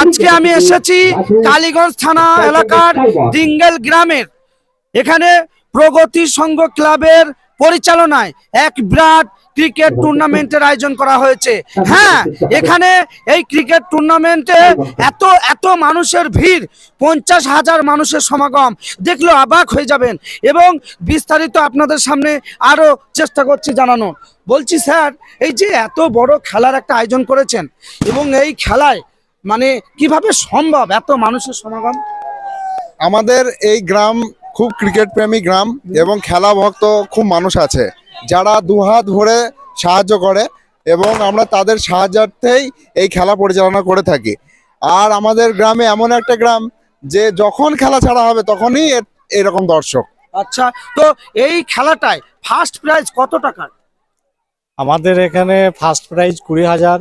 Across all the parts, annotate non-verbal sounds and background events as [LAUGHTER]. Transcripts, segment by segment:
আজকে আমি এসেছি কালীগঞ্জ থানা এলাকার ডিঙ্গেল গ্রামের। এখানে প্রগতি সংঘ ক্লাবের পরিচালনায় এক বিরাট ক্রিকেট টুর্নামেন্টের আয়োজন করা হয়েছে। হ্যাঁ এখানে এই ক্রিকেট টুর্নামেন্টে এত এত মানুষের ভিড় পঞ্চাশ হাজার মানুষের সমাগম দেখলে অবাক হয়ে যাবেন। এবং বিস্তারিত আপনাদের সামনে আরও চেষ্টা করছি জানানো বলছি স্যার এই যে এত বড় খেলার একটা আয়োজন করেছেন এবং এই খেলায় মানে কীভাবে সম্ভব এত মানুষের সমাগম? আমাদের এই গ্রাম খুব ক্রিকেট প্রেমী গ্রাম এবং খেলা ভক্ত খুব মানুষ আছে যারা দুহাত ভরে সাহায্য করে এবং আমরা তাদের সাহায্যার্থেই এই খেলা পরিচালনা করে থাকি। আর আমাদের গ্রামে এমন একটা গ্রাম যে যখন খেলা ছাড়া হবে তখনই এরকম দর্শক। আচ্ছা তো এই খেলাটায় ফার্স্ট প্রাইজ কত টাকার? আমাদের এখানে ফার্স্ট প্রাইজ কুড়ি হাজার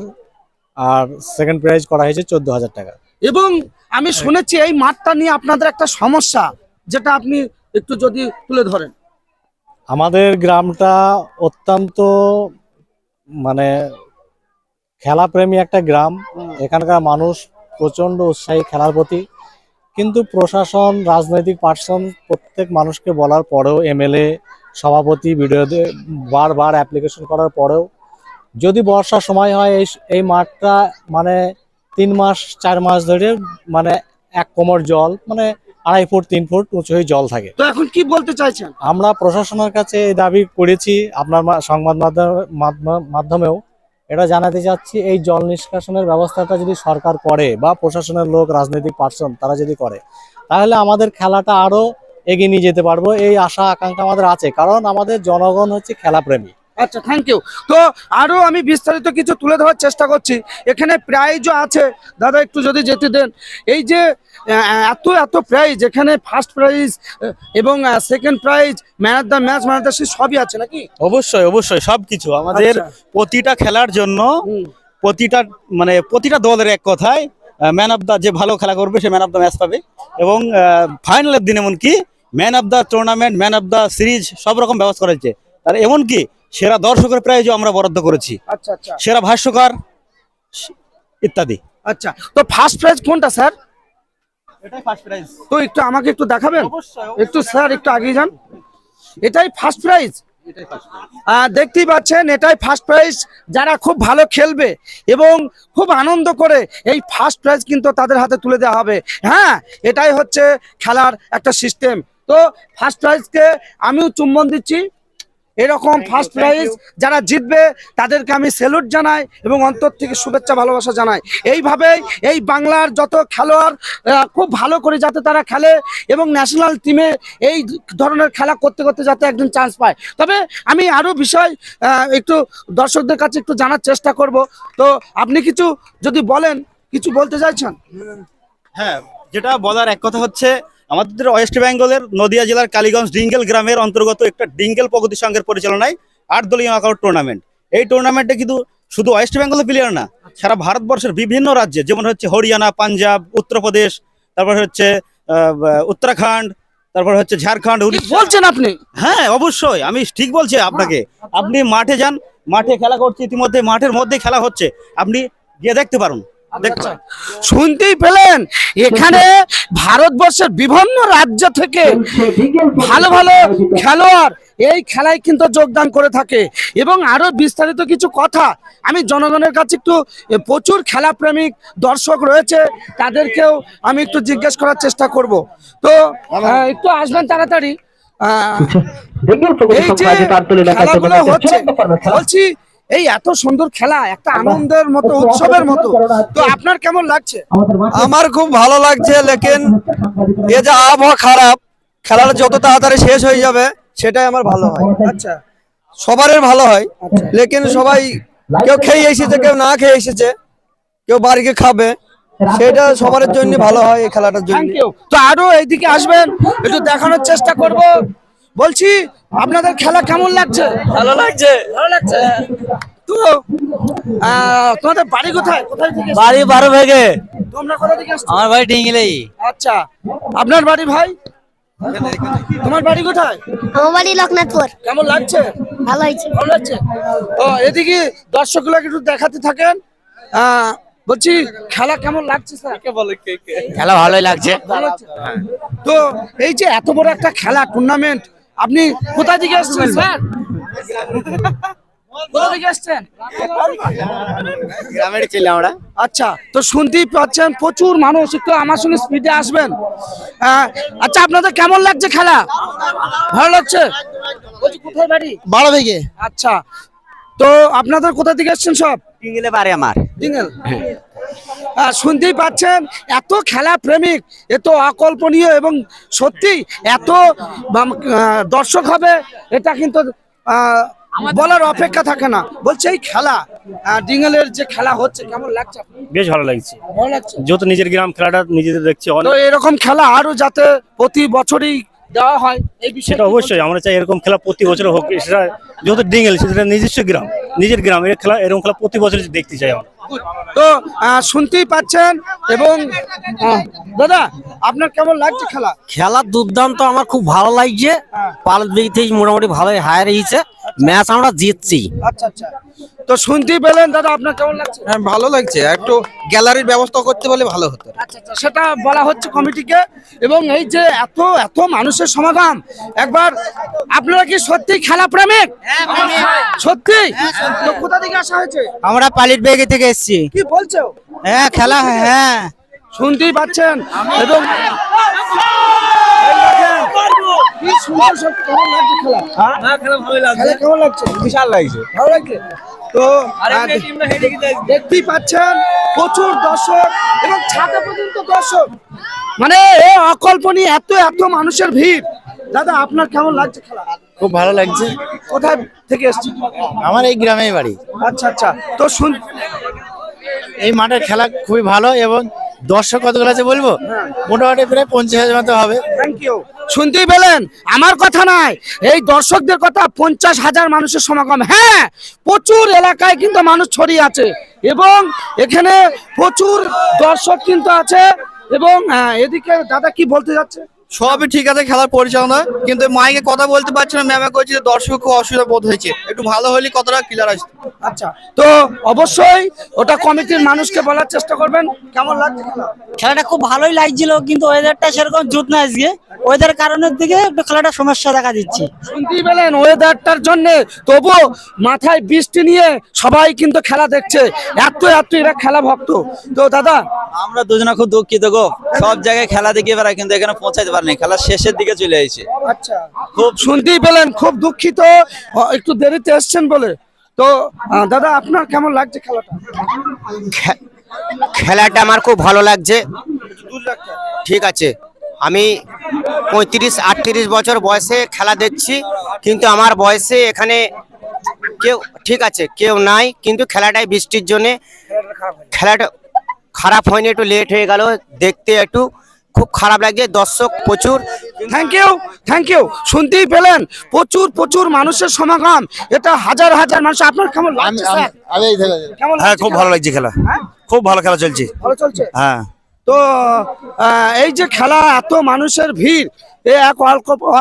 আর সেকেন্ড প্রাইজ করা হয়েছে চোদ্দ হাজার টাকা। এবং আমি শুনেছি এই মাঠটা নিয়ে আপনাদের একটা সমস্যা যেটা আপনি একটু যদি তুলে ধরেন। আমাদের গ্রামটা অত্যন্ত মানে খেলাপ্রেমী একটা গ্রাম। এখানকার মানুষ প্রচণ্ড উৎসাহী খেলার প্রতি। কিন্তু প্রশাসন রাজনৈতিক পার্সন প্রত্যেক মানুষকে বলার পরেও এমএলএ সভাপতি বিডিওদের বারবার অ্যাপ্লিকেশন করার পরেও যদি বর্ষার সময় হয় এই এই মাঠটা মানে তিন মাস চার মাস ধরে মানে এক কোমর জল মানে আড়াই ফুট তিন ফুট উঁচু হয়ে জল থাকে। তো এখন কি বলতে চাইছেন? আমরা প্রশাসনের কাছে এই দাবি করেছি আপনার মা- সংবাদ মাধ্যমে- মাধ্যম- মাধ্যমেও এটা জানাতে চাচ্ছি এই জল নিষ্কাশনের ব্যবস্থাটা যদি সরকার করে বা প্রশাসনের লোক রাজনৈতিক পার্সন তারা যদি করে তাহলে আমাদের খেলাটা আরও এগিয়ে নিয়ে যেতে পারব। এই আশা আকাঙ্ক্ষা আমাদের আছে কারণ আমাদের জনগণ হচ্ছে খেলাপ্রেমী। আচ্ছা থ্যাংক ইউ তো আরও আমি বিস্তারিত কিছু তুলে ধরার চেষ্টা করছি। এখানে প্রাইজও আছে। দাদা একটু যদি যেতে দেন। এই যে এত এত প্রাইজ এখানে ফার্স্ট প্রাইজ এবং second prize man of the match man of the সবই আছে নাকি? অবশ্যই অবশ্যই সবকিছু। আমাদের আচ্ছা। প্রতিটা খেলার জন্য প্রতিটা মানে প্রতিটা দলের এক কথায় ম্যান অফ দা যে ভালো খেলা করবে সে ম্যান অফ দ্য ম্যাচ পাবে। এবং ফাইনালের দিন এমনকি man of the tournament man of the series সব রকম ব্যবস্থা করা হয়েছে। আর এমনকি সেরা দর্শকের প্রাইজও আমরা বরাদ্দ করেছি। আচ্ছা আচ্ছা। সেরা ভাষ্যকার ইত্যাদি। আচ্ছা তো ফার্স্ট প্রাইজ কোনটা স্যার এটাই ফার্স্ট প্রাইজ তো একটু আমাকে একটু দেখাবেন? একটু স্যার একটু আগিয়ে যান। এটাই ফার্স্ট প্রাইজ দেখতেই পাচ্ছেন এটাই ফার্স্ট প্রাইজ যারা খুব ভালো খেলবে এবং খুব আনন্দ করে এই ফার্স্ট প্রাইজ কিন্তু তাদের হাতে তুলে দেওয়া হবে। হ্যাঁ এটাই হচ্ছে খেলার একটা সিস্টেম তো ফার্স্ট প্রাইজকে আমিও চুম্বন দিচ্ছি। এরকম ফার্স্ট প্রাইজ যারা জিতবে তাদেরকে আমি স্যালুট জানাই এবং অন্তর থেকে শুভেচ্ছা ভালোবাসা জানাই। এইভাবেই এই বাংলার যত খেলোয়াড় খুব ভালো করে যাতে তারা খেলে এবং ন্যাশনাল টিমে এই ধরনের খেলা করতে করতে যাতে একদিন চান্স পায়। তবে আমি আরও বিষয় একটু দর্শকদের কাছে একটু জানার চেষ্টা করব। তো আপনি কিছু যদি বলেন কিছু বলতে চাইছেন? হ্যাঁ যেটা বলার এক কথা হচ্ছে আমাদের ওয়েস্ট বেঙ্গলের নদিয়া জেলার কালীগঞ্জ ডিঙ্গেল গ্রামের অন্তর্গত একটা ডিঙ্গেল প্রগতি সংঘের পরিচালনায় আট দলীয় নকআউট টুর্নামেন্ট এই টুর্নামেন্টে কিন্তু শুধু ওয়েস্ট বেঙ্গলের প্লেয়ার না সারা ভারতবর্ষের বিভিন্ন রাজ্যে যেমন হচ্ছে হরিয়ানা পাঞ্জাব উত্তরপ্রদেশ তারপর হচ্ছে উত্তরাখণ্ড তারপর হচ্ছে ঝাড়খণ্ড বলছেন আপনি? হ্যাঁ অবশ্যই আমি ঠিক বলছি আপনাকে। আপনি মাঠে যান মাঠে খেলা করছে ইতিমধ্যে মাঠের মধ্যে খেলা হচ্ছে। আপনি গিয়ে দেখতে পারুন। দেখতে আচ্ছা, শুনতেই পেলেন? এখানে ভারতবর্ষের বিভিন্ন রাজ্য থেকে ভালো ভালো খেলোয়াড় এই খেলায় কিন্তু যোগদান করে থাকে। এবং আরও বিস্তারিত কিছু কথা আমি জনগণের কাছে একটু প্রচুর খেলাপ্রেমিক দর্শক রয়েছে তাদেরকেও আমি একটু জিজ্ঞেস করার চেষ্টা করব। তো একটু আসবেন তাড়াতাড়ি। আহ, [LAUGHS] এই যে খেলাগুলো হচ্ছে বলছি এই এত সুন্দর খেলা একটা আনন্দের মতো উৎসবের মতো। তো আপনার কেমন লাগছে? আমার খুব ভালো লাগছে লেকিন এ যে আবহাওয়া খারাপ খেলাটা যত তাড়াতাড়ি শেষ হয়ে যাবে সেটাই আমার ভালো হয়। আচ্ছা। সবারই ভালো হয়। লেকিন সবাই কেউ খেয়ে এসেছে কেউ না খেয়ে এসেছে কেউ বাড়িকে খাবে। সেটা সবার জন্য ভালো হয় এই খেলাটার জন্য তো আরও এইদিকে আসবেন একটু দেখানোর চেষ্টা করব। বলছি আপনাদের খেলা কেমন লাগছে? ভালো লাগছে। ভালো লাগছে? তো আহ, তোমাদের বাড়ি কোথায়? কোথায় থেকে বাড়ি বারো ভেগে তোমরা কোথা থেকে এসছো? আমার বাড়ি ডিঙ্গিলেই। আচ্ছা আপনার বাড়ি ভাই? তোমার বাড়ি কোথায়? আমার বাড়ি লোকনাথপুর কেমন লাগছে? ভালো হয়েছে ভালো লাগছে? তো এদিকে দর্শকগুলোকে একটু দেখাতে থাকেন। আহ, বলছি খেলা কেমন লাগছে স্যার? খেলা ভালোই লাগছে? তো এই যে এত বড় একটা খেলা টুর্নামেন্ট আপনি কোথা থেকে এসেছেন স্যার কোথা থেকে এসেছেন গ্রামের ছেলে আমরা। আচ্ছা তো শুনতেই পাচ্ছেন প্রচুর মানুষ একটু আমার সঙ্গে স্পিডে আসবেন। আহ, আচ্ছা আপনাদের কেমন লাগছে খেলা? ভালো লাগছে? কোথায় বাড়ি? থেকে আচ্ছা তো আপনাদের কোথা থেকে এসছেন সব? টিঙ্গিলে পারে আমার। শুনতেই পাচ্ছেন এত খেলা প্রেমিক এত অকল্পনীয় এবং সত্যি এত দর্শক হবে এটা কিন্তু বলার অপেক্ষা থাকে না। বলছে এই খেলা ডিঙ্গেলের যে খেলা হচ্ছে কেমন লাগছে বেশ ভালো লাগছে। ভালো লাগছে? যেহেতু নিজের গ্রাম খেলাটা নিজেদের দেখছি এরকম খেলা আরও যাতে প্রতি বছরই দেওয়া হয় এই বিষয়ে সেটা অবশ্যই আমরা চাই এরকম খেলা প্রতি বছর হোক সেটা যেহেতু ডিঙ্গেল সেটা নিজস্ব গ্রাম নিজের গ্রাম এর খেলা এরকম খেলা প্রতি বছর দেখতে চাই আমরা। তো আহ, শুনতেই পাচ্ছেন এবং দাদা আপনার কেমন লাগছে খেলা? খেলা দুর্দান্ত আমার খুব ভালো লাগছে। পাল দিক থেকে মোটামুটি ভালোই হায়ার হয়েছে। ম্যাচ আমরা জিতছি। আচ্ছা আচ্ছা। তো শুনতেই পেলেন দাদা আপনার কেমন লাগছে? হ্যাঁ ভালো লাগছে। একটু গ্যালারির ব্যবস্থা করতে পারলে ভালো হতো। আচ্ছা আচ্ছা। সেটা বলা হচ্ছে কমিটিকে। এবং এই যে এত এত মানুষের সমাগম একবার আপনারা কি সত্যি খেলা প্রেমিক? সত্যি? তো কোথা থেকে আসা হয়েছে? আমরা পালিট বেগে থেকে এসেছি। কি বলছো? হ্যাঁ খেলা হ্যাঁ। শুনতেই পাচ্ছেন। এবং কি সুন্দর সব কেমন লাগছে খেলা? খেলা কেমন লাগছে? বিশাল লাগছে। ভালো লাগছে? তো দেখতেই পাচ্ছেন প্রচুর দর্শক এবং পর্যন্ত দর্শক। মানে এ অকল্পনীয় এত এত মানুষের ভিড়। দাদা আপনার কেমন লাগছে খেলা? খুব ভালো লাগছে। কোথায় থেকে এসছি আমার এই গ্রামেই বাড়ি। আচ্ছা আচ্ছা। তো শুন এই মাঠের খেলা খুবই ভালো এবং দর্শক কতগুলো আছে বলব? মোটামুটি প্রায় পঞ্চাশ হাজার মতো হবে। থ্যাংক ইউ শুনতেই পেলেন? আমার কথা নাই। এই দর্শকদের কথা পঞ্চাশ হাজার মানুষের সমাগম। হ্যাঁ প্রচুর এলাকায় কিন্তু মানুষ ছড়িয়ে আছে এবং এখানে প্রচুর দর্শক কিন্তু আছে এবং আহ, এদিকে দাদা কি বলতে যাচ্ছে? সবই ঠিক আছে খেলার পরিচালনা। কিন্তু মাইকে কথা বলতে পারছি না ম্যামে কইছে দর্শক খুব অসুবিধা বোধ হয়েছে। একটু ভালো হলে কতটা ক্লিয়ার আসতো। আচ্ছা তো অবশ্যই ওটা কমিটির মানুষকে বলার চেষ্টা করবেন। কেমন লাগছে খেলা? খেলাটা খুব ভালোই লাগছিল কিন্তু ওয়েদারটা সেরকম জুত না আজকে। ওয়েদার কারণের দিকে একটু খেলাটা সমস্যা দেখা দিচ্ছে। শুনতেই পেলেন ওয়েদারটার জন্য তবু মাথায় বৃষ্টি নিয়ে সবাই কিন্তু খেলা দেখছে। এত এত এরা খেলা ভক্ত। তো দাদা? আমরা দুজনে খুব দুঃখিত গো। সব জায়গায় খেলা দেখে বেড়াই কিন্তু এখানে পৌঁছাইতে খেলার শেষের দিকে চলে আইছে। আচ্ছা। খুব শুনতেই পেলেন খুব দুঃখিত একটু দেরিতে এসছেন বলে। তো দাদা আপনার কেমন লাগছে খেলাটা? খেলাটা আমার খুব ভালো লাগছে। ঠিক আছে আমি পঁয়ত্রিশ আটত্রিশ বছর বয়সে খেলা দেখছি কিন্তু আমার বয়সে এখানে কেউ ঠিক আছে কেউ নাই কিন্তু খেলাটাই বৃষ্টির জন্যে খেলাটা খারাপ হয়নি। একটু লেট হয়ে গেল দেখতে একটু খুব খারাপ লাগছে দর্শক প্রচুর থ্যাংক ইউ থ্যাংক ইউ শুনতেই পেলেন প্রচুর প্রচুর মানুষের সমাগম এটা হাজার হাজার মানুষ আপনার কেমন লাগছে স্যার? আমি এই থেকে কেমন হ্যাঁ খুব ভালো লাগছে খেলা। হ্যাঁ? খুব ভালো খেলা চলছে। ভালো চলছে? হ্যাঁ। তো এই যে খেলা এত মানুষের ভিড় এ এক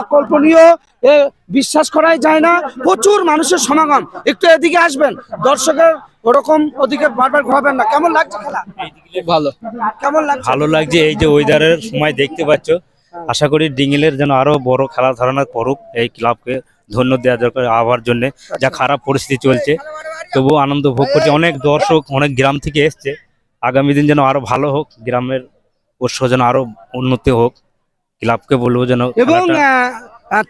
অকল্পনীয় এ বিশ্বাস করাই যায় না প্রচুর মানুষের সমাগম। একটু এদিকে আসবেন দর্শকের ওরকম ওদিকে বারবার ঘোরাবেন না। কেমন লাগছে খেলা? ভালো। কেমন লাগছে? ভালো লাগছে এই যে ওয়েদারের সময় দেখতে পাচ্ছ। আশা করি ডিঙ্গেলের যেন আরও বড় খেলা ধারণা করুক এই ক্লাবকে ধন্য দেওয়া দরকার আবার জন্য। যা খারাপ পরিস্থিতি চলছে তবুও আনন্দ ভোগ করছে। অনেক দর্শক অনেক গ্রাম থেকে এসছে। আগামী দিন যেন আরও ভালো হোক গ্রামের পোষ্য যেন আরও উন্নতি হোক। ক্লাবকে বলব যেন এবং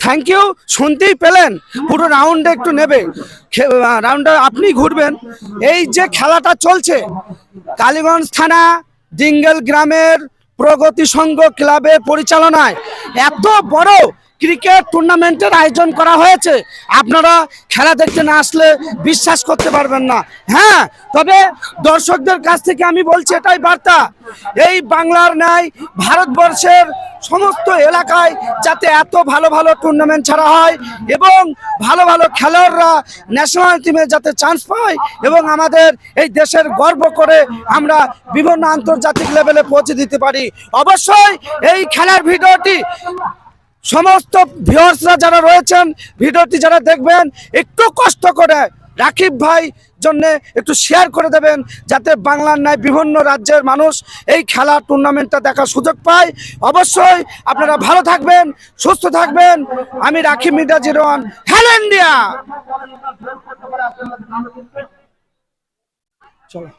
থ্যাংক ইউ শুনতেই পেলেন। পুরো রাউন্ডে একটু নেবে। রাউন্ডে আপনি ঘুরবেন। এই যে খেলাটা চলছে, কালীগঞ্জ থানা ডিঙ্গেল গ্রামের প্রগতি সংঘ ক্লাবের পরিচালনায়, এত বড় ক্রিকেট টুর্নামেন্টের আয়োজন করা হয়েছে। আপনারা খেলা দেখতে না আসলে বিশ্বাস করতে পারবেন না। হ্যাঁ তবে দর্শকদের কাছ থেকে আমি বলছি এটাই বার্তা। এই বাংলার ন্যায় ভারতবর্ষের সমস্ত এলাকায় যাতে এত ভালো ভালো টুর্নামেন্ট ছাড়া হয় এবং ভালো ভালো খেলোয়াড়রা ন্যাশনাল টিমে যাতে চান্স পায় এবং আমাদের এই দেশের গর্ব করে আমরা বিভিন্ন আন্তর্জাতিক লেভেলে পৌঁছে দিতে পারি। অবশ্যই এই খেলার ভিডিওটি সমস্ত ভিউয়ার্সরা যারা রয়েছেন, ভিডিওটি যারা দেখবেন, একটু কষ্ট করে রাকিব ভাই জন্য একটু শেয়ার করে দেবেন, যাতে বাংলার ন্যায় বিভিন্ন রাজ্যের মানুষ এই খেলা টুর্নামেন্টটা দেখার সুযোগ পায়। অবশ্যই আপনারা ভালো থাকবেন, সুস্থ থাকবেন। আমি Rakib Mirza zero one hello India চলো।